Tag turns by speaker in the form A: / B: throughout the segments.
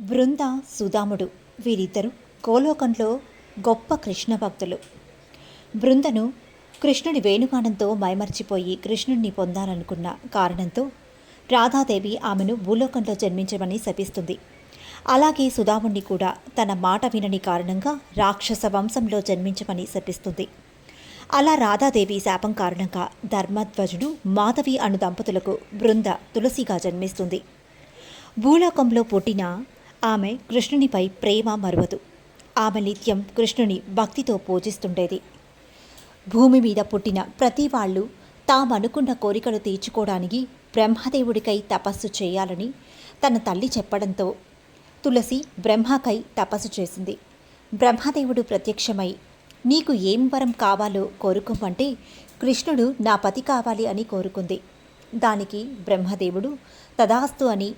A: బృంద సుధాముడు. వీరిద్దరు గోలోకంలో గొప్ప కృష్ణ భక్తులు. బృందను కృష్ణుడి వేణుగానంతో మైమర్చిపోయి కృష్ణుడిని పొందాలనుకున్న కారణంతో రాధాదేవి ఆమెను భూలోకంలో జన్మించమని శపిస్తుంది. అలాగే సుధాముణ్ణి కూడా తన మాట వినని కారణంగా రాక్షస వంశంలో జన్మించమని శపిస్తుంది. అలా రాధాదేవి శాపం కారణంగా ధర్మధ్వజుడు మాధవి అను దంపతులకు బృంద తులసిగా జన్మిస్తుంది. భూలోకంలో పుట్టిన ఆమె కృష్ణునిపై ప్రేమ మరువదు. ఆమె నిత్యం కృష్ణుని భక్తితో పూజిస్తుండేది. భూమి మీద పుట్టిన ప్రతి వాళ్ళు తామనుకున్న కోరికలు తీర్చుకోవడానికి బ్రహ్మదేవుడికై తపస్సు చేయాలని తన తల్లి చెప్పడంతో తులసి బ్రహ్మకై తపస్సు చేసింది. బ్రహ్మదేవుడు ప్రత్యక్షమై నీకు ఏం వరం కావాలో కోరుకోమంటే కృష్ణుడు నా పతి కావాలి అని కోరుకుంది. దానికి బ్రహ్మదేవుడు తదాస్తు అని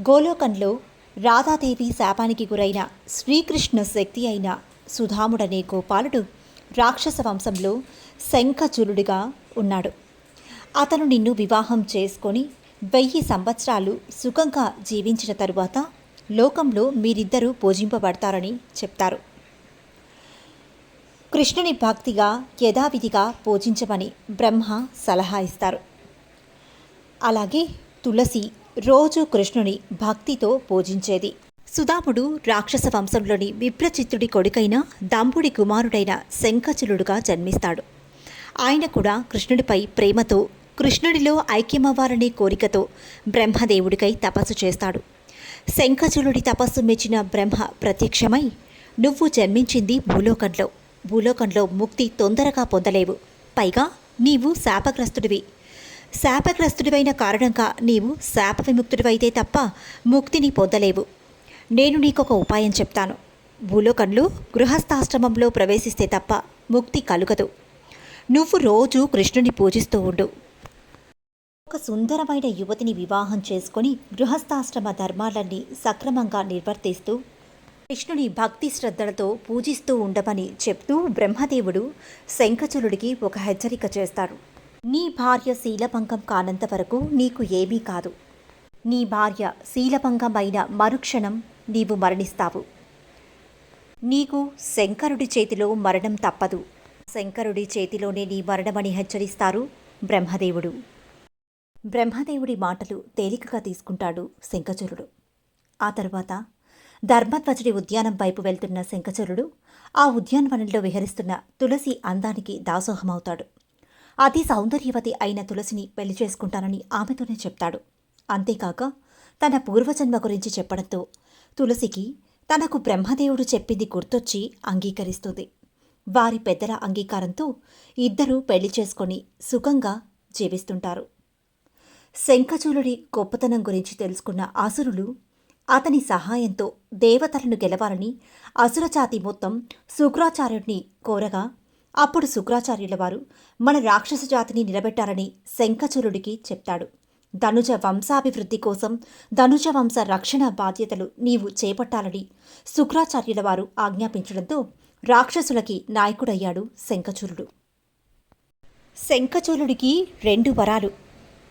A: గోలోకంలో రాధాదేవి శాపానికి గురైన శ్రీకృష్ణ శక్తి అయిన సుధాముడనే గోపాలుడు రాక్షస వంశంలో శంఖచులుడిగా ఉన్నాడు. అతను నిన్ను వివాహం చేసుకొని వెయ్యి సంవత్సరాలు సుఖంగా జీవించిన తరువాత లోకంలో మీరిద్దరూ పూజింపబడతారని చెప్తారు. కృష్ణుని భక్తిగా యథావిధిగా పూజించమని బ్రహ్మ సలహా ఇస్తారు. అలాగే తులసి రోజు కృష్ణుని భక్తితో పూజించేది. సుధాముడు రాక్షస వంశంలోని విప్రచిత్తుడి కొడుకైన దంపుడి కుమారుడైన శంఖచులుడుగా జన్మిస్తాడు. ఆయన కూడా కృష్ణుడిపై ప్రేమతో కృష్ణుడిలో ఐక్యమవ్వాలనే కోరికతో బ్రహ్మదేవుడికై తపస్సు చేస్తాడు. శంఖచులుడి తపస్సు మెచ్చిన బ్రహ్మ ప్రత్యక్షమై నువ్వు జన్మించింది భూలోకంలో. భూలోకంలో ముక్తి తొందరగా పొందలేవు. పైగా నీవు శాపగ్రస్తుడివి. శాపగ్రస్తుడివైన కారణంగా నీవు శాప విముక్తుడివైతే తప్ప ముక్తిని పొందలేవు. నేను నీకొక ఉపాయం చెప్తాను. భూలోకంలో గృహస్థాశ్రమంలో ప్రవేశిస్తే తప్ప ముక్తి కలుగదు. నువ్వు రోజు కృష్ణుని పూజిస్తూ ఉండు. ఒక సుందరమైన యువతిని వివాహం చేసుకొని గృహస్థాశ్రమ ధర్మాలన్నీ సక్రమంగా నిర్వర్తిస్తూ కృష్ణుని భక్తి శ్రద్ధలతో పూజిస్తూ ఉండమని చెప్తూ బ్రహ్మదేవుడు శంఖచులుడికి ఒక హెచ్చరిక చేస్తాడు. నీ భార్య శీలభంగం కానంత వరకు నీకు ఏమీ కాదు. నీ భార్య శీలభంగమైన మరుక్షణం నీవు మరణిస్తావు. నీకు శంకరుడి చేతిలో మరణం తప్పదు. శంకరుడి చేతిలోనే నీ మరణమని హెచ్చరిస్తారు బ్రహ్మదేవుడు. బ్రహ్మదేవుడి మాటలు తేలికగా తీసుకుంటాడు శంఖచరుడు. ఆ తర్వాత ధర్మధ్వజుడి ఉద్యానం వైపు వెళ్తున్న శంఖచరుడు ఆ ఉద్యానవనంలో విహరిస్తున్న తులసి అందానికి దాసోహమవుతాడు. అతి సౌందర్యవతి అయిన తులసిని పెళ్ళి చేసుకుంటానని ఆమెతోనే చెప్తాడు. అంతేకాక తన పూర్వజన్మ గురించి చెప్పడంతో తులసికి తనకు బ్రహ్మదేవుడు చెప్పింది గుర్తొచ్చి అంగీకరిస్తుంది. వారి పెద్దల అంగీకారంతో ఇద్దరూ పెళ్ళి చేసుకొని సుఖంగా జీవిస్తుంటారు. శంఖచూలుడి గొప్పతనం గురించి తెలుసుకున్న అసురులు అతని సహాయంతో దేవతలను గెలవాలని అసురజాతి మొత్తం శుక్రాచార్యుడిని కోరగా అప్పుడు శుక్రాచార్యుల వారు మన రాక్షస జాతిని నిలబెట్టాలని శంఖచూలుడికి చెప్తాడు. ధనుజ వంశాభివృద్ధి కోసం ధనుజ వంశ రక్షణ బాధ్యతలు నీవు చేపట్టాలని శుక్రాచార్యుల వారు ఆజ్ఞాపించడంతో రాక్షసులకి నాయకుడయ్యాడు శంఖచూరుడు. శంఖచూరుడికి రెండు వరాలు.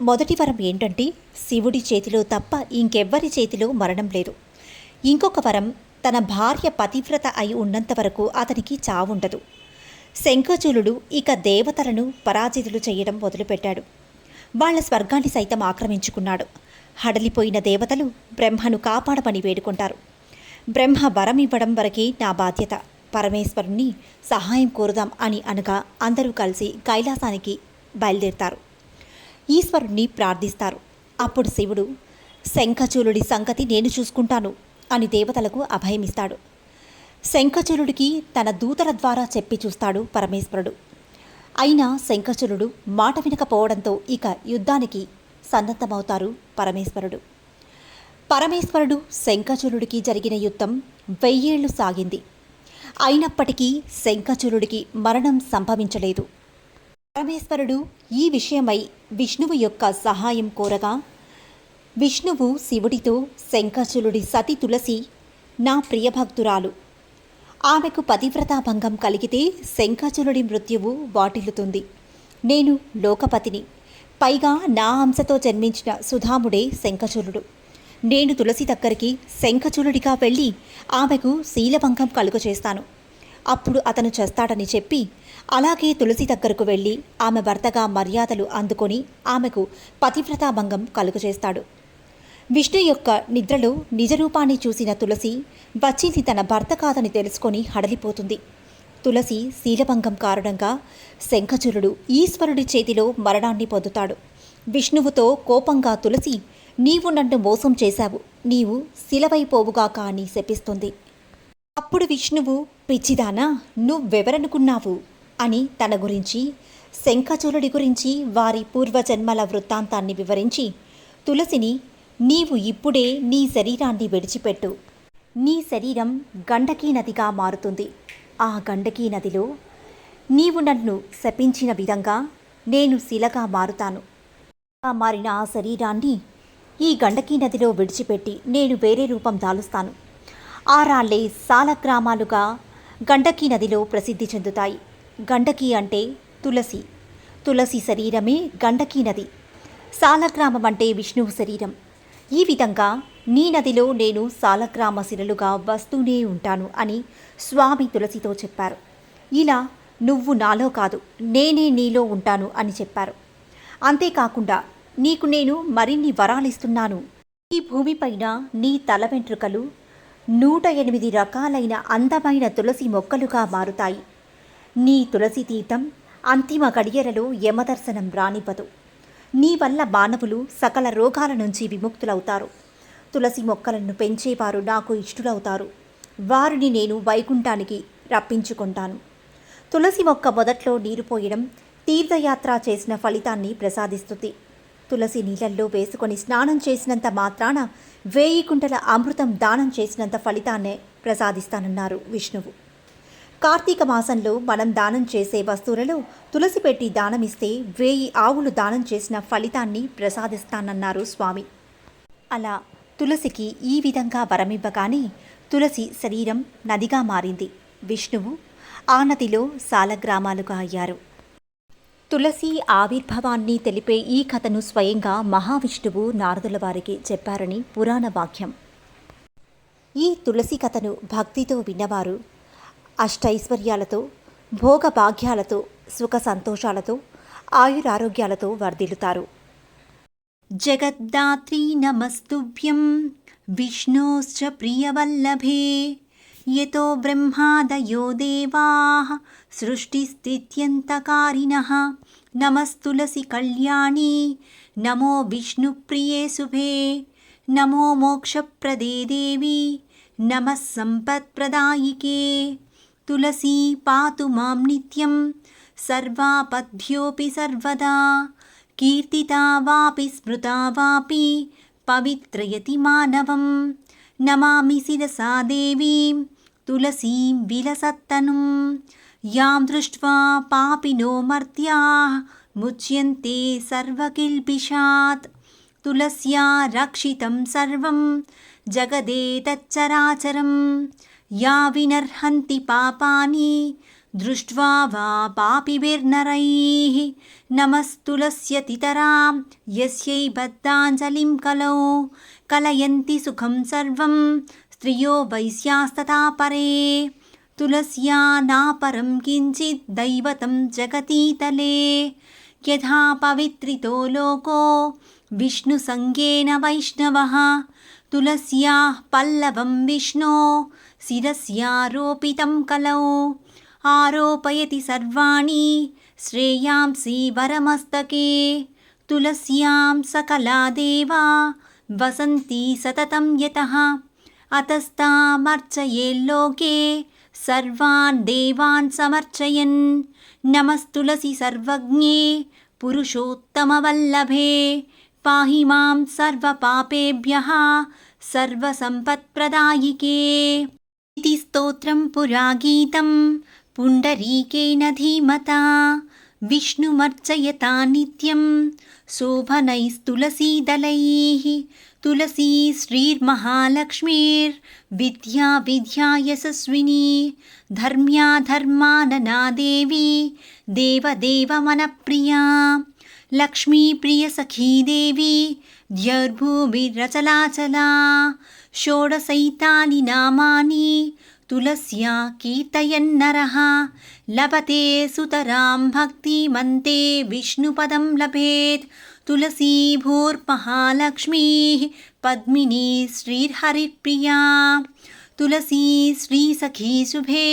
A: మొదటి వరం ఏంటంటే శివుడి చేతిలో తప్ప ఇంకెవ్వరి చేతిలో మరణం లేదు. ఇంకొక వరం తన భార్య పతివ్రత అయి ఉన్నంత వరకు అతనికి చావుండదు. శంఖచూలుడు ఇక దేవతలను పరాజితులు చేయడం మొదలుపెట్టాడు. వాళ్ళ స్వర్గాన్ని సైతం ఆక్రమించుకున్నాడు. హడలిపోయిన దేవతలు బ్రహ్మను కాపాడమని వేడుకుంటారు. బ్రహ్మ వరం ఇవ్వడం వరకే నా బాధ్యత. పరమేశ్వరుణ్ణి సహాయం కోరుదాం అని అనగా అందరూ కలిసి కైలాసానికి బయలుదేరుతారు. ఈశ్వరుణ్ణి ప్రార్థిస్తారు. అప్పుడు శివుడు శంఖచూలుడి సంగతి నేను చూసుకుంటాను అని దేవతలకు అభయమిస్తాడు. శంఖచూలుడికి తన దూతల ద్వారా చెప్పి చూస్తాడు పరమేశ్వరుడు. అయినా శంఖచూలుడు మాట వినకపోవడంతో ఇక యుద్ధానికి సన్నద్ధమవుతారు పరమేశ్వరుడు. పరమేశ్వరుడు శంఖచూలుడికి జరిగిన యుద్ధం వెయ్యేళ్ళు సాగింది. అయినప్పటికీ శంఖచూలుడికి మరణం సంభవించలేదు. పరమేశ్వరుడు ఈ విషయమై విష్ణువు యొక్క సహాయం కోరగా విష్ణువు శివుడితో శంఖచూలుడి సతి తులసి నా ప్రియభక్తురాలు ఆమెకు పతివ్రతాభంగం కలిగితే శంఖచూలుడి మృత్యువు వాటిల్లుతుంది. నేను లోకపతిని. పైగా నా అంశతో జన్మించిన సుధాముడే శంఖచూలుడు. నేను తులసి దగ్గరికి శంఖచూలుడిగా వెళ్ళి ఆమెకు శీలభంగం కలుగచేస్తాను అప్పుడు అతను చేస్తాడని చెప్పి అలాగే తులసి దగ్గరకు వెళ్ళి ఆమె భర్తగా మర్యాదలు అందుకొని ఆమెకు పతివ్రతాభంగం కలుగచేస్తాడు విష్ణు యొక్క నిద్రలో నిజరూపాన్ని చూసిన తులసి వచ్చింది తన భర్త కాదని తెలుసుకొని హడలిపోతుంది. తులసి శీలభంగం కారణంగా శంఖచురుడు ఈశ్వరుడి చేతిలో మరణాన్ని పొందుతాడు. విష్ణువుతో కోపంగా తులసి నీవు నన్ను మోసం చేశావు. నీవు శిలవైపోవుగాక అని శపిస్తుంది. అప్పుడు విష్ణువు పిచ్చిదానా నువ్వెవరనుకున్నావు అని తన గురించి శంఖచూరుడి గురించి వారి పూర్వజన్మల వృత్తాంతాన్ని వివరించి తులసిని నీవు ఇప్పుడే నీ శరీరాన్ని విడిచిపెట్టు. నీ శరీరం గండకీ నదిగా మారుతుంది. ఆ గండకీ నదిలో నీవు నన్ను శపించిన విధంగా నేను శిలగా మారుతాను. ఆ మారిన ఆ శరీరాన్ని ఈ గండకీ నదిలో విడిచిపెట్టి నేను వేరే రూపం దాలుస్తాను. ఆ రాళ్ళే సాలగ్రామాలుగా గండకీ నదిలో ప్రసిద్ధి చెందుతాయి. గండకీ అంటే తులసి. తులసి శరీరమే గండకీ నది. సాలగ్రామం అంటే విష్ణువు శరీరం. ఈ విధంగా నీ నదిలో నేను సాలగ్రామ శిలలుగా వస్తూనే ఉంటాను అని స్వామి తులసితో చెప్పారు. ఇలా నువ్వు నాలో కాదు నేనే నీలో ఉంటాను అని చెప్పారు. అంతేకాకుండా నీకు నేను మరిన్ని వరాలిస్తున్నాను ఈ భూమిపైన నీ తల వెంట్రుకలు నూట ఎనిమిది రకాలైన అందమైన తులసి మొక్కలుగా మారుతాయి. నీ తులసి తీర్థం అంతిమ గడియలలో యమదర్శనం రానివ్వదు. నీ వల్ల మానవులు సకల రోగాల నుంచి విముక్తులవుతారు. తులసి మొక్కలను పెంచేవారు నాకు ఇష్టులవుతారు. వారిని నేను వైకుంఠానికి రప్పించుకుంటాను. తులసి మొక్క మొదట్లో నీరు పోయడం తీర్థయాత్ర చేసిన ఫలితాన్ని ప్రసాదిస్తుంది. తులసి నీళ్ళల్లో వేసుకొని స్నానం చేసినంత మాత్రాన వేయి కుంటల అమృతం దానం చేసినంత ఫలితాన్నే ప్రసాదిస్తానన్నారు విష్ణువు. కార్తీక మాసంలో మనం దానం చేసే వస్తువులలో తులసి పెట్టి దానమిస్తే వేయి ఆవులు దానం చేసిన ఫలితాన్ని ప్రసాదిస్తానన్నారు స్వామి. అలా తులసికి ఈ విధంగా వరమివ్వగానే తులసి శరీరం నదిగా మారింది. విష్ణువు ఆ నదిలో సాలగ్రామాలుగా అయ్యారు. తులసి ఆవిర్భావాన్ని తెలిపే ఈ కథను స్వయంగా మహావిష్ణువు నారదుల వారికి చెప్పారని పురాణ వాక్యం. ఈ తులసి కథను భక్తితో విన్నవారు అష్టైశ్వర్యాలతో భోగ భాగ్యాలతో సుఖ సంతోషాలతో ఆయురారోగ్యాలతో వర్ధిల్లుతారు. జగద్దాత్రీ నమస్తుభ్యం. విష్ణోశ్చ ప్రియవల్లభే. యతో బ్రహ్మాదయో దేవా. సృష్టిస్థిత్యంతకారిణ. నమస్తులసి కళ్యాణి. నమో విష్ణుప్రియే శుభే. నమో మోక్షప్రదే దేవి. నమः సంపత్ప్రదాయికే. తులసీ పాతు మాం నిత్యం సర్వాపద్భ్యోऽపి సర్వదా కీర్తితా వాపి స్మృతా వాపి పవిత్రయతి మానవం నమామి శిరసా దేవీం తులసీం విలసత్తనుం యాం దృష్ట్వా పాపినో మర్త్యాः ముచ్యంతే సర్వకిల్పిషాత్ తులస్యా రక్షితం సర్వం జగదేతచ్చరాచరం యా వినర్హంతి పాపాని దృష్ట్వా వా పాపిభిర్నరైः నమస్తులస్యతితరాం యస్యై బద్ధాంజలిం కలౌ కలయంతి సుఖం సర్వం స్త్రియో వైశ్యాస్తథా పరే తులస్యా నాపరం కించిత్ దైవతం జగతీతలే యథా పవిత్రితో లోకో విష్ణుసంగేన వైష్ణవः తులస్యాः పల్లవం విష్ణో శిరస్యారోపితం కలౌ ఆరోపయతి సర్వాణి శ్రేయాంసి వరమస్తకే తులస్యాం సకలా దేవా వసంతి సతతం యతः అతస్తామర్చయేల్లోకే సర్వాన్ దేవాన్ సమర్చయన్ నమస్తులసి సర్వజ్ఞే పురుషోత్తమవల్లభే పాహి మాం సర్వపాపేభ్యः సర్వసంపత్ప్రదాయికే इति स्तोत्रं पुरा गीतं पुण्डरीकेन धीमता विष्णुमर्चयता नित्यं शोभनैस्तुलसीदलैः तुलसी श्रीर्महालक्ष्मीर्विद्या विद्या यशस्विनी धर्म्या धर्मानना देवी देवदेवमनप्रिया लक्ष्मीप्रियसखी देवी द्यर्भूमिरचलाचला षोडशैतानि नामानि तुलस्या कीर्तयन्नरः लभते सुतरां भक्तिमन्ते विष्णुपदं लभेत् तुलसी भूर्महालक्ष्मीः पद्मिनी श्रीर्हरिप्रिया तुलसी श्रीसखी शुभे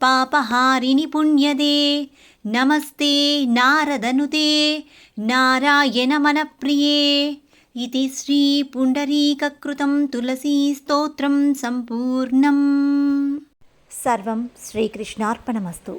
A: పాపహారిణి పుణ్యదే నమస్తే నారదనుతే నారాయణమనప్రియే ఇది శ్రీ పుండరీకృతం తులసీస్తోత్రం సంపూర్ణం సర్వం శ్రీకృష్ణార్పణమస్తు